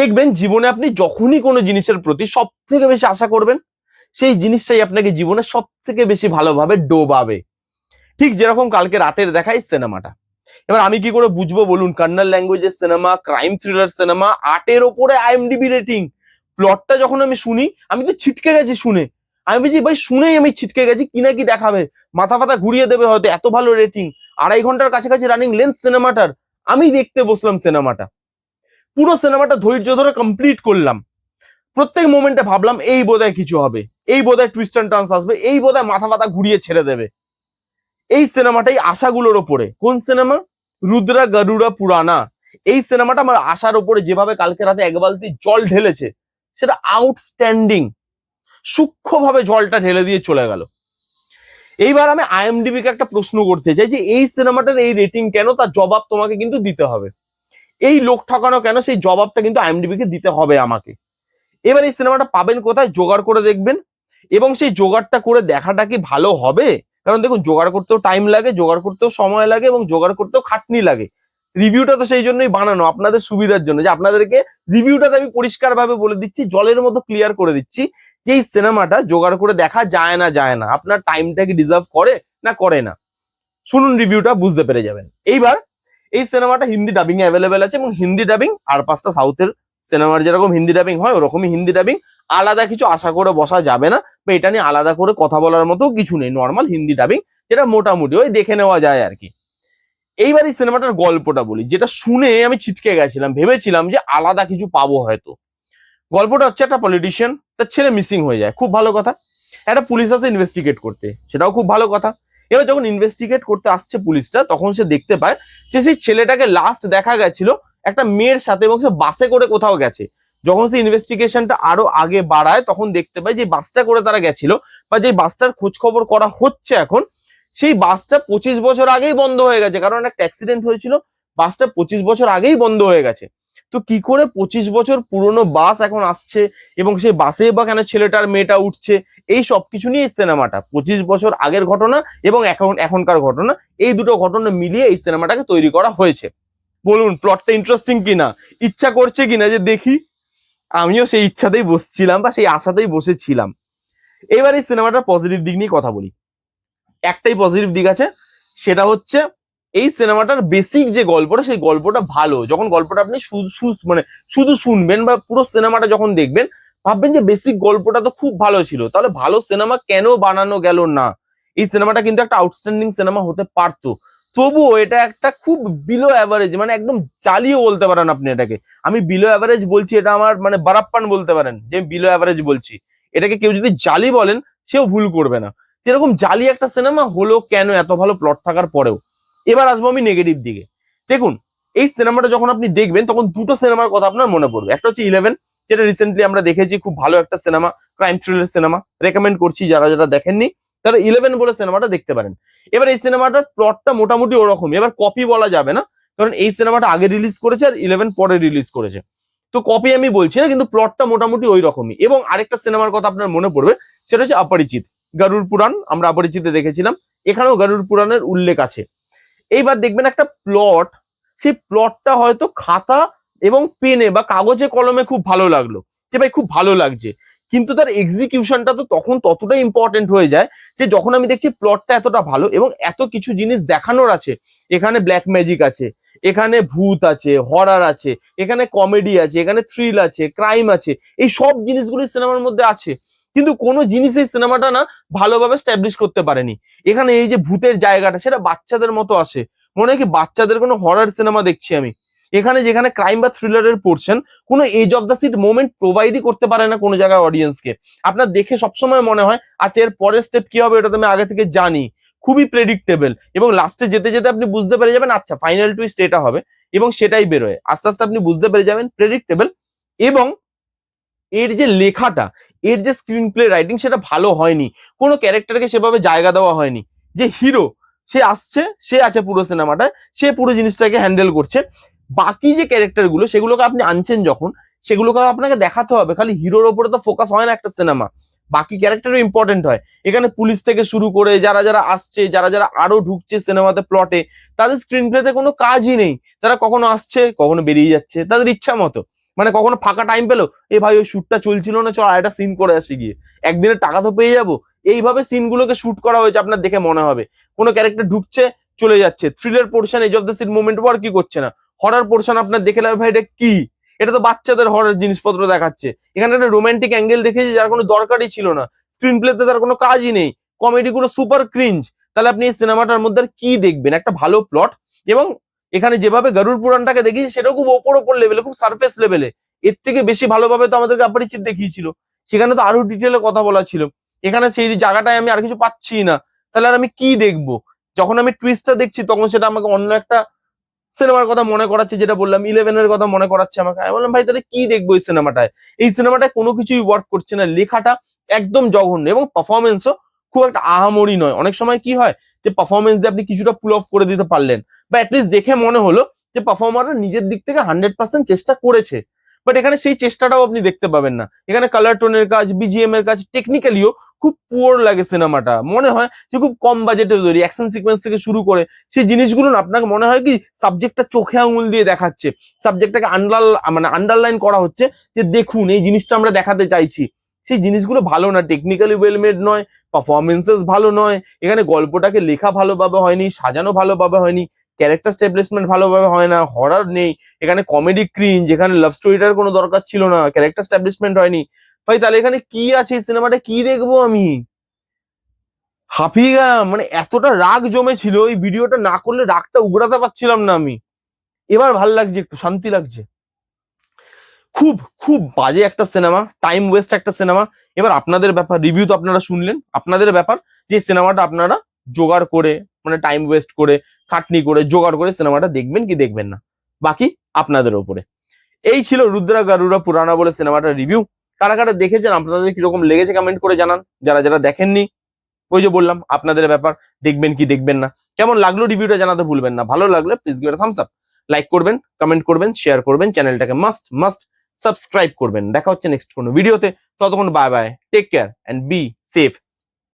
দেখবেন জীবনে আপনি যখনই কোনো জিনিসের প্রতি সব থেকে বেশি আশা করবেন, সেই জিনিসটাই আপনাকে জীবনে সব থেকে বেশি ভালোভাবে ডোবাবে। ঠিক যেরকম কালকে রাতের দেখাই সিনেমাটা। এবার আমি কি করে বুঝব বলুন? কন্নড় ল্যাঙ্গুয়েজের সিনেমা, ক্রাইম থ্রিলার সিনেমা, আটের ওপরে আইএমডিবি রেটিং। প্লটটা যখন আমি শুনি, আমি তো ছিটকে গেছি শুনে। আমি বলছি, ভাই, শুনেই আমি ছিটকে গেছি, কি না কি দেখাবে? মাথা ফাথা ঘুরিয়ে দেবে হয়তো, এত ভালো রেটিং। আড়াই ঘণ্টার কাছাকাছি রানিং লেন্থ সিনেমাটার, আমি দেখতে বসলাম সিনেমাটা। পুরো সিনেমাটা ধৈর্য ধরে কমপ্লিট করলাম। প্রত্যেক মোমেন্টে ভাবলাম, এই বোধহয় কিছু হবে। এই বোধহয় টুইস্ট অ্যান্ড টার্নস আসবে। এই বোধহয় মাথা মাথা ঘুরিয়ে ছেড়ে দেবে। এই সিনেমাটাই আশাগুলোর ওপরে। কোন সিনেমা? রুদ্রা গরুড়া পুরানা। এই সিনেমাটা আমার আশার ওপরে যেভাবে কালকে রাতে এক বালতি জল ঢেলেছে, সেটা আউটস্ট্যান্ডিং সূক্ষ্মভাবে জলটা ঢেলে দিয়ে চলে গেল। এইবার আমি আইএমডিবি কে একটা প্রশ্ন করতে চাই যে, এই সিনেমাটার এই রেটিং কেন? তার জবাব তোমাকে কিন্তু দিতে হবে। এই লোক ঠকানো কেন? সেই জবাবটা কিন্তু আইএমডিবি কে দিতে হবে আমাকে। এবার এই সিনেমাটা পাবেন কোথায়? জোগাড় করে দেখবেন। এবং সেই জোগাড়টা করে দেখাটা কি ভালো হবে? কারণ দেখুন, জোগাড় করতেও টাইম লাগে, জোগাড় করতেও সময় লাগে এবং জোগাড় করতেও খাটনি লাগে। রিভিউটা তো সেই জন্যই বানানো, আপনাদের সুবিধার জন্য। যে আপনাদেরকে রিভিউটাতে আমি পরিষ্কারভাবে বলে দিচ্ছি, জলের মতো ক্লিয়ার করে দিচ্ছি যে এই সিনেমাটা জোগাড় করে দেখা যায় না যায় না। আপনার টাইমটা কি ডিজার্ভ করে না করে না? শুনুন রিভিউটা বুঝতে পেরে যাবেন। এইবার এই সিনেমাটা হিন্দি ডাবিং অ্যাভেলেবেল আছে এবং হিন্দি ডাবিং আর পাঁচটা সাউথের সিনেমার যেরকম হিন্দি ডাবিং হয়, ওরকমই হিন্দি ডাবিং আলাদা কিছু আশা করে বসা যাবে না, বা এটা নিয়ে আলাদা করে কথা বলার মতো কিছু নেই নর্মাল হিন্দি ডাবিং যেটা মোটামুটি ওই দেখে নেওয়া যায় আর কি। এইবার এই সিনেমাটার গল্পটা বলি, যেটা শুনে আমি ছিটকে গেছিলাম, ভেবেছিলাম যে আলাদা কিছু পাবো হয়তো। গল্পটা হচ্ছে একটা পলিটিশিয়ান তার ছেলে মিসিং হয়ে যায়, খুব ভালো কথা। একটা পুলিশ আছে ইনভেস্টিগেট করতে, সেটাও খুব ভালো কথা। এবার যখন ইনভেস্টিগেট করতে আসছে পুলিশটা তখন সে দেখতে পায় যে সেই ছেলেটাকে লাস্ট দেখা গেছিল একটা মেয়ের সাথে এবং সে বাসে করে কোথাও গেছে। যখন সে ইনভেস্টিগেশনটা আরও আগে বাড়ায়, তখন দেখতে পায় যে বাসটা করে তারা গেছিল বা যে বাসটার খোঁজ খবর করা হচ্ছে এখন, সেই বাসটা পঁচিশ বছর আগেই বন্ধ হয়ে গেছে। কারণ একটা অ্যাক্সিডেন্ট হয়েছিল বাসটা পঁচিশ বছর আগেই বন্ধ হয়ে গেছে। তো কি করে পঁচিশ বছর পুরনো বাস এখন আসছে এবং সেই বাসে বা কেন ছেলেটার মেয়েটা উঠছে? এই সব কিছু নিয়ে সিনেমাটা। পঁচিশ বছর আগের ঘটনা এবং এখন, এখনকার ঘটনা, এই দুটো ঘটনা মিলিয়ে এই সিনেমাটাকে তৈরি করা হয়েছে। বলুন প্লটটা ইন্টারেস্টিং কিনা? ইচ্ছা করছে কিনা যে দেখি? আমিও সেই ইচ্ছাতেই বসছিলাম বা সেই আশাতেই বসেছিলাম। এবার এই সিনেমাটার পজিটিভ দিক নিয়ে কথা বলি। একটাই পজিটিভ দিক আছে, সেটা হচ্ছে এই সিনেমাটার বেসিক যে গল্পটা, সেই গল্পটা ভালো। যখন গল্পটা আপনি মানে শুধু শুনবেন বা পুরো সিনেমাটা যখন দেখবেন, ভাববেন যে বেসিক গল্পটা তো খুব ভালো ছিল। তাহলে ভালো সিনেমা কেন বানানো গেল না? এই সিনেমাটা কিন্তু একটা আউটস্ট্যান্ডিং সিনেমা হতে পারতো। তবুও এটা একটা খুব বিলো অ্যাভারেজ মানে একদম চালিয়ে বলতে পারেন আপনি এটাকে। আমি বিলো অ্যাভারেজ বলছি, এটা আমার মানে বারাপ্পান বলতে পারেন, যে বিলো অ্যাভারেজ বলছি। এটাকে কেউ যদি জালি বলেন, সেও ভুল করবে না। এরকম জালি একটা সিনেমা হলো কেন এত ভালো প্লট থাকার পরেও? এবার আসব আমি নেগেটিভ দিকে। দেখুন, এই সিনেমাটা যখন আপনি দেখবেন, তখন দুটো সিনেমার কথা আপনার মনে পড়বে। একটা হচ্ছে ইলেভেন যেটা রিসেন্টলি আমরা দেখেছি, খুব ভালো একটা cinema crime thriller cinema. Recommend করছি যারা যারা দেখেননি, তারা ইলেভেন বলে সিনেমাটা দেখতে পারেন। এবার এই সিনেমাটার প্লটটা মোটামুটি ওরকম। এবার কপি বলা যাবে না, কারণ এই সিনেমাটা আগে রিলিজ করেছে আর ইলেভেন পরে রিলিজ করেছে। তো কপি আমি বলছি না, কিন্তু প্লটটা মোটামুটি ওই রকমই এবং আরেকটা সিনেমার কথা আপনার মনে পড়বে, সেটা হচ্ছে অপরিচিত। গরুর পুরাণ, আমরা অপরিচিতে দেখেছিলাম। এখানেও গরুর পুরাণের উল্লেখ আছে। এইবার দেখবেন একটা প্লট সেই প্লটটা হয়তো খাতা এবং পেনে বা কাগজে, কলমে খুব ভালো লাগল। যে ভাই খুব ভালো লাগছে। কিন্তু তার এক্সিকিউশনটা তো তখন ততটাই ইম্পর্টেন্ট হয়ে যায় যে যখন আমি দেখছি প্লটটা এতটা ভালো এবং এত কিছু জিনিস দেখানোর আছে। এখানে ব্ল্যাক ম্যাজিক আছে, এখানে ভূত আছে হরার আছে, এখানে কমেডি আছে, এখানে থ্রিল আছে ক্রাইম আছে, এই সব জিনিসগুলি সিনেমার মধ্যে আছে। কিন্তু কোনো জিনিস এই সিনেমাটা না ভালোভাবে স্ট্যাবলিশ করতে পারেনি। এখানে এই যে ভূতের জায়গাটা, সেটা বাচ্চাদের মতো আসে। মনে হয় কি বাচ্চাদের কোনো হরার সিনেমা দেখছি আমি। এখানে যেখানে ক্রাইম বা থ্রিলারের পোর্শন কোনো edge of the seat moment প্রোভাইডই করতে পারে না কোনো জায়গায় অডিয়েন্সকে আপনার দেখে সবসময় মনে হয় আচ্ছা এর পরের স্টেপ কি হবে এটা তো আমি আগে থেকে জানি। খুবই প্রেডিক্টেবল এবং লাস্টে যেতে যেতে আপনি বুঝতে পেরে যাবেন আচ্ছা ফাইনাল টুইস্ট এটা হবে। এবং সেটাই বেরোয়। আস্তে আস্তে আপনি বুঝতে পেরে যাবেন প্রেডিক্টেবল এবং এর যে লেখাটা এর যে স্ক্রিন প্লে রাইটিং সেটা ভালো হয়নি। কোনো ক্যারেক্টারকে সেভাবে জায়গা দেওয়া হয়নি। যে হিরো সে আসছে, সে আছে পুরো সিনেমাটায় সে পুরো জিনিসটাকে হ্যান্ডেল করছে। বাকি যে ক্যারেক্টারগুলো, সেগুলোকে আপনি আনছেন যখন, সেগুলোকে আপনাকে দেখাতে হবে। খালি হিরোর ওপরে তো ফোকাস হয় না একটা সিনেমা বাকি ক্যারেক্টারও ইম্পর্টেন্ট হয়। এখানে পুলিশ থেকে শুরু করে যারা যারা আসছে, যারা যারা আরও ঢুকছে সিনেমাতে প্লটে তাদের স্ক্রিন প্লেতে কোনো কাজই নেই। তারা কখনো আসছে, কখনো বেরিয়ে যাচ্ছে, তাদের ইচ্ছা মতো। মানে কখনো ফাঁকা টাইম পেল? এ ভাই, ওই শুটটা চলছিল না, চল আরেকটা সিন করে আসি গিয়ে। একদিনের টাকা তো পেয়ে যাব। এইভাবে সিনগুলোকে শ্যুট করা হয়েছে আপনার দেখে মনে হবে। কোনো ক্যারেক্টার ঢুকছে, চলে যাচ্ছে। থ্রিলের portion edge of the seat moment পর কি করছে না। হরার পোর্শন আপনার দেখে লাগবে ভাই, এটা কি? এটা তো বাচ্চাদের হরার জিনিসপত্র দেখাচ্ছে। এখানে একটা রোমান্টিক অ্যাঙ্গেল দেখেছি, যার কোনো দরকারই ছিল না। স্ক্রিন প্লেতে তার কোনো কাজই নেই। কমেডি গুলো সুপার ক্রিঞ্জ তাহলে আপনি এই সিনেমাটার মধ্যে আর কি দেখবেন? একটা ভালো প্লট এবং এখানে যেভাবে গরুর পুরাণটাকে দেখিয়েছি, সেটাও খুব ওপর ওপর লেভেলে খুব সারফেস লেভেলে এর থেকে বেশি ভালোভাবে তো আমাদেরকে অপরিচিত দেখিয়েছিল। সেখানে তো আরও ডিটেলে কথা বলা ছিল। এখানে সেই জায়গাটায় আমি আর কিছু পাচ্ছি না। তাহলে আর আমি কি দেখব? যখন আমি টুইস্টটা দেখছি, তখন সেটা আমাকে অন্য একটা সিনেমার কথা মনে করাচ্ছে, যেটা বললাম ইলেভেনের কথা মনে করাচ্ছে আমাকে। আমি বললাম, ভাই, তাহলে কি দেখব এই সিনেমাটায় এই সিনেমাটায় কোনো কিছুই ওয়ার্ক করছে না। লেখাটা একদম জঘন্য এবং পারফরমেন্সও খুব একটা আহামরি নয়। অনেক সময় কি হয় যে পারফরমেন্স দিয়ে আপনি কিছুটা পুল অফ করে দিতে পারলেন। বা অ্যাটলিস্ট দেখে মনে হলো যে পারফর্মাররা নিজের দিক থেকে হান্ড্রেড পার্সেন্ট চেষ্টা করেছে। বাট এখানে সেই চেষ্টাটাও আপনি দেখতে পাবেন না। এখানে কালার টোনের কাজ বিজিএম এর কাজ টেকনিক্যালিও খুব পুয়ার লাগে সিনেমাটা মনে হয় যে খুব কম বাজেটে তৈরি অ্যাকশন সিকোয়েন্স থেকে শুরু করে সেই জিনিসগুলো না আপনাকে মনে হয় কি সাবজেক্টটা চোখে আঙুল দিয়ে দেখাচ্ছে। সাবজেক্টটাকে আন্ডার মানে আন্ডারলাইন করা হচ্ছে যে দেখুন, এই জিনিসটা আমরা দেখাতে চাইছি। সেই জিনিসগুলো ভালো না টেকনিক্যালি ওয়েল মেড নয় পারফরমেন্সেস ভালো নয়, এখানে গল্পটাকে লেখা ভালোভাবে হয়নি, সাজানো ভালোভাবে হয়নি ক্যারেক্টার স্টেবলিশমেন্ট ভালোভাবে হয় না হরার নেই, এখানে কমেডি ক্রিন যেখানে লাভ স্টোরিটার কোনো দরকার ছিল না ক্যারেক্টার স্ট্যাবলিশমেন্ট হয়নি। ভাই, তাহলে এখানে কি আছে, এই সিনেমাটা কি দেখব আমি? হাঁপিয়ে গেলাম মানে এতটা রাগ জমেছিল, এই ভিডিওটা না করলে রাগটা উগড়াতে পারছিলাম না আমি। এবার ভালো লাগছে, একটু শান্তি লাগছে। খুব খুব বাজে একটা সিনেমা টাইম ওয়েস্ট একটা সিনেমা এবার আপনাদের ব্যাপার রিভিউ তো আপনারা শুনলেন। আপনাদের ব্যাপার যে সিনেমাটা আপনারা জোগাড় করে মানে টাইম ওয়েস্ট করে, খাটনি করে, জোগাড় করে সিনেমাটা দেখবেন কি দেখবেন না। বাকি আপনাদের ওপরে। এই ছিল রুদ্রা গারুরা পুরানা বলে সিনেমাটার রিভিউ কারা কারা দেখেছেন, আপনাদের কীরকম লেগেছে কমেন্ট করে জানান। যারা যারা দেখেননি, ওই যে বললাম, আপনাদের ব্যাপার, দেখবেন কি দেখবেন না। কেমন লাগল রিভিউটা জানাতে ভুলবেন না। ভালো লাগলে please give thumbs up like করবেন কমেন্ট করবেন শেয়ার করবেন চ্যানেলটাকে মাস্ট মাস্ট সাবস্ক্রাইব করবেন। দেখা হচ্ছে নেক্সট কোনো ভিডিওতে ততক্ষণ bye bye take care and be safe